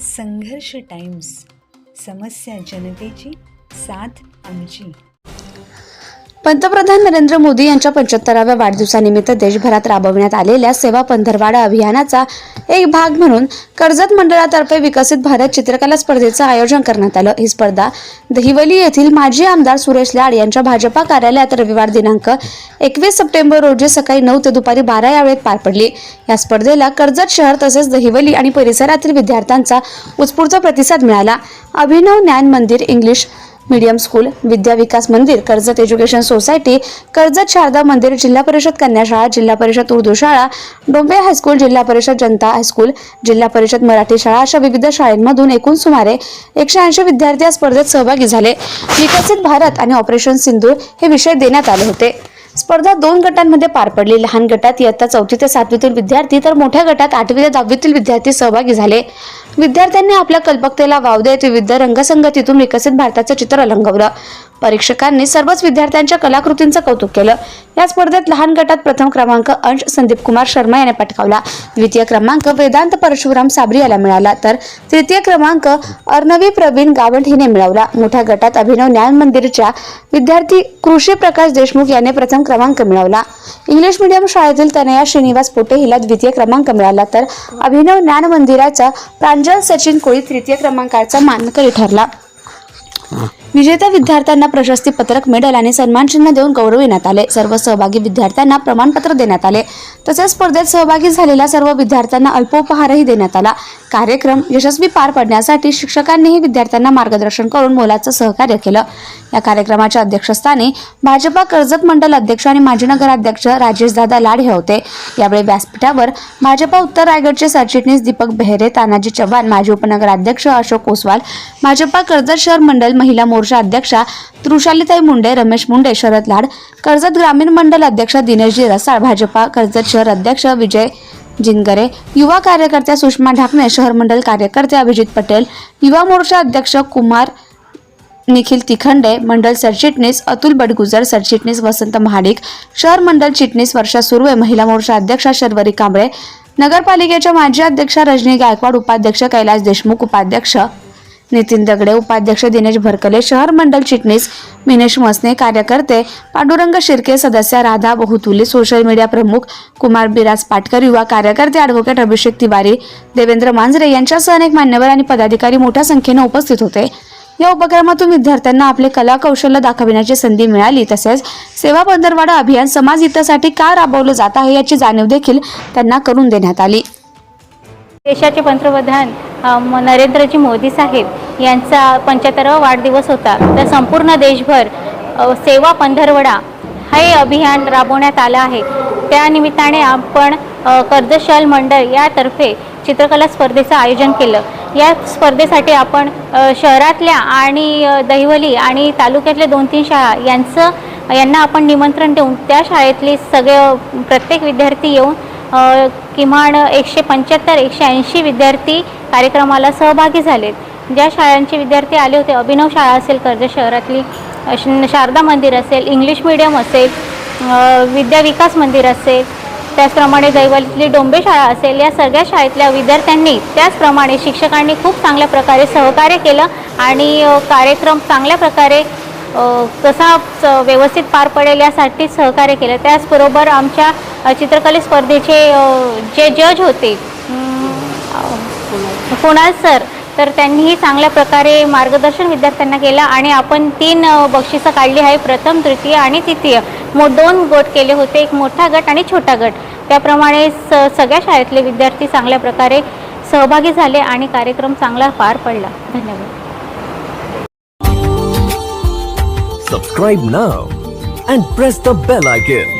संघर्ष टाइम्स समस्या जनतेची साथ आमची. पंतप्रधान नरेंद्र मोदी यांच्या पंच्याहत्तराव्या वाढदिवसानिमित्त देशभरात राबवण्यात आलेल्या सेवा पंधरवाडा अभियानाचा एक भाग म्हणून कर्जत मंडळातर्फे विकसित भारत चित्रकला स्पर्धेचं आयोजन करण्यात आलं. ही स्पर्धा दहिवली येथील माजी आमदार सुरेश लाड यांच्या भाजपा कार्यालयात रविवार दिनांक एकवीस सप्टेंबर रोजी सकाळी नऊ ते दुपारी बारा या वेळेत पार पडली. या स्पर्धेला कर्जत शहर तसेच दहिवली आणि परिसरातील विद्यार्थ्यांचा उत्स्फूर्त प्रतिसाद मिळाला. Abhinav Gyan Mandir English medium school Vidya Vikas Mandir Karjat education society Karjat Sharada Mandir Zilla Parishad कन्या शाळा जिल्हा परिषद उर्दू शाळा डोंबे हायस्कूल जिल्हा परिषद जनता हायस्कूल जिल्हा परिषद मराठी शाळा अशा विविध शाळांमधून एकूण सुमारे एकशे ऐंशी विद्यार्थी या स्पर्धेत सहभागी झाले. विकसित भारत आणि ऑपरेशन सिंधूर हे विषय देण्यात आले होते. स्पर्धा दोन गटांमध्ये पार पडली. लहान गटात इयत्ता चौथी ते सातवीतील विद्यार्थी तर मोठ्या गटात आठवी ते दहावीतील विद्यार्थी सहभागी झाले. विद्यार्थ्यांनी आपल्या कल्पकतेला वाव देत विविध रंगसंगतीतून विकसित भारताचं चित्र रंगवलं परीक्षकांनी सर्वच विद्यार्थ्यांच्या कलाकृतींचं कौतुक केलं. या स्पर्धेत लहान गटात प्रथम क्रमांक अंश संदीप कुमार शर्मा याने पटकावला. द्वितीय क्रमांक वेदांत परशुराम साबरी याला मिळाला. तर तृतीय क्रमांक अर्णवी प्रवीण गावंड हिने मिळवला. मोठ्या गटात अभिनव ज्ञान मंदिरच्या विद्यार्थी कृषी प्रकाश देशमुख याने प्रथम क्रमांक मिळवला. इंग्लिश मीडियम शाळेतील तनया श्रीनिवास पोटे हिला द्वितीय क्रमांक मिळाला. तर अभिनव ज्ञान मंदिराचा प्रांजल सचिन कोळी तृतीय क्रमांकाचा मानकरी ठरला. विजेत्या विद्यार्थ्यांना प्रशस्ती पत्रक मेडल आणि सन्मानचिन्ह देऊन गौरविण्यात आले. सर्व सहभागी विद्यार्थ्यांना प्रमाणपत्र देण्यात आले. तसेच स्पर्धेत सहभागी झालेल्या सर्व विद्यार्थ्यांना अल्पोपहारही देण्यात आला. कार्यक्रम यशस्वी पार पडण्यासाठी शिक्षकांनीही विद्यार्थ्यांना मार्गदर्शन करून मोलाचं सहकार्य केलं. या कार्यक्रमाच्या अध्यक्षस्थानी भाजपा कर्जत मंडल अध्यक्ष आणि माजी नगराध्यक्ष राजेशदादा लाड हे होते. यावेळी व्यासपीठावर भाजपा उत्तर रायगडचे सरचिटणीस दीपक बेहरे तानाजी चव्हाण माजी उपनगराध्यक्ष अशोक ओसवाल भाजपा कर्जत शहर मंडल महिला मोर्चा अध्यक्षा तृषालीताई मुंडे रमेश मुंडे शरद लाड कर्जत ग्रामीण मंडल अध्यक्ष दिनेशजी रसाळ भाजपा कर्जत शहर अध्यक्ष विजय जिनगरे युवा कार्यकर्त्या सुषमा ढाकणे शहर मंडल कार्यकर्ते अभिजित पटेल युवा मोर्चा अध्यक्ष कुमार निखिल तिखंडे मंडल सरचिटणीस अतुल बडगुजर सरचिटणीस वसंत महाडिक शहर मंडल चिटणीस वर्षा सुर्वे महिला मोर्चा अध्यक्षा शर्वरी कांबळे नगरपालिकेच्या माजी अध्यक्षा रजनी गायकवाड उपाध्यक्ष कैलास देशमुख उपाध्यक्ष नितीन दगडे उपाध्यक्ष दिनेश भरकले शहर मंडल चिटणीस मिनेश मसने कार्यकर्ते पांडुरंग शिर्के सदस्य राधा बहुतुले सोशल मीडिया प्रमुख कुमार बिराज पाटकर युवा कार्यकर्ते ॲडव्होकेट अभिषेक तिवारी देवेंद्र मांजरे यांच्यासह अनेक मान्यवर आणि पदाधिकारी मोठ्या संख्येने उपस्थित होते. या उपक्रमातून विद्यार्थ्यांना आपले कला कौशल्य दाखविण्याची संधी मिळाली. तसेच सेवा पंधरवाडा अभियान समाज हितासाठी का राबवलं जात आहे याची जाणीव देखील त्यांना करून देण्यात आली. देशाचे पंतप्रधान नरेंद्रजी मोदी साहेब यांचा पंच्याहत्तरावा वाढदिवस होता. तर संपूर्ण देशभर सेवा पंधरवडा हे अभियान राबवण्यात आलं आहे. त्यानिमित्ताने आपण कर्जशाल मंडळ यातर्फे चित्रकला स्पर्धेचं आयोजन केलं. या स्पर्धेसाठी आपण शहरातल्या आणि दहिवली आणि तालुक्यातल्या दोन तीन शाळा यांचं यांना आपण निमंत्रण देऊन त्या शाळेतले सगळे प्रत्येक विद्यार्थी येऊन किमान एकशे पंच्याहत्तर एकशे ऐंशी विद्यार्थी कार्यक्रमाला सहभागी झालेत. ज्या शाळांचे विद्यार्थी आले होते अभिनव शाळा असेल कर्जत शहरातली शारदा मंदिर असेल इंग्लिश मिडियम असेल विद्याविकास विद्या विकास मंदिर असेल त्याचप्रमाणे दैवलीतली डोंबे शाळा असेल या सगळ्या शाळेतल्या विद्यार्थ्यांनी त्याचप्रमाणे शिक्षकांनी खूप चांगल्या प्रकारे सहकार्य केलं आणि कार्यक्रम चांगल्या प्रकारे कसा व्यवस्थित पार पडेल यासाठी सहकार्य केलं. त्याचबरोबर आमच्या चित्रकले स्पर्धेचे जे जज होते. कुणाल सर. तर त्यांनीही चांगल्या प्रकारे मार्गदर्शन विद्यार्थ्यांना केलं आणि आपण तीन बक्षिसं काढली आहे. प्रथम तृतीय आणि तृतीय. मो दोन गट केले होते. एक मोठा गट आणि छोटा गट. त्याप्रमाणे स सगळ्या शाळेतले विद्यार्थी चांगल्या प्रकारे सहभागी झाले आणि कार्यक्रम चांगला पार पडला. धन्यवाद. Subscribe now and press the bell icon.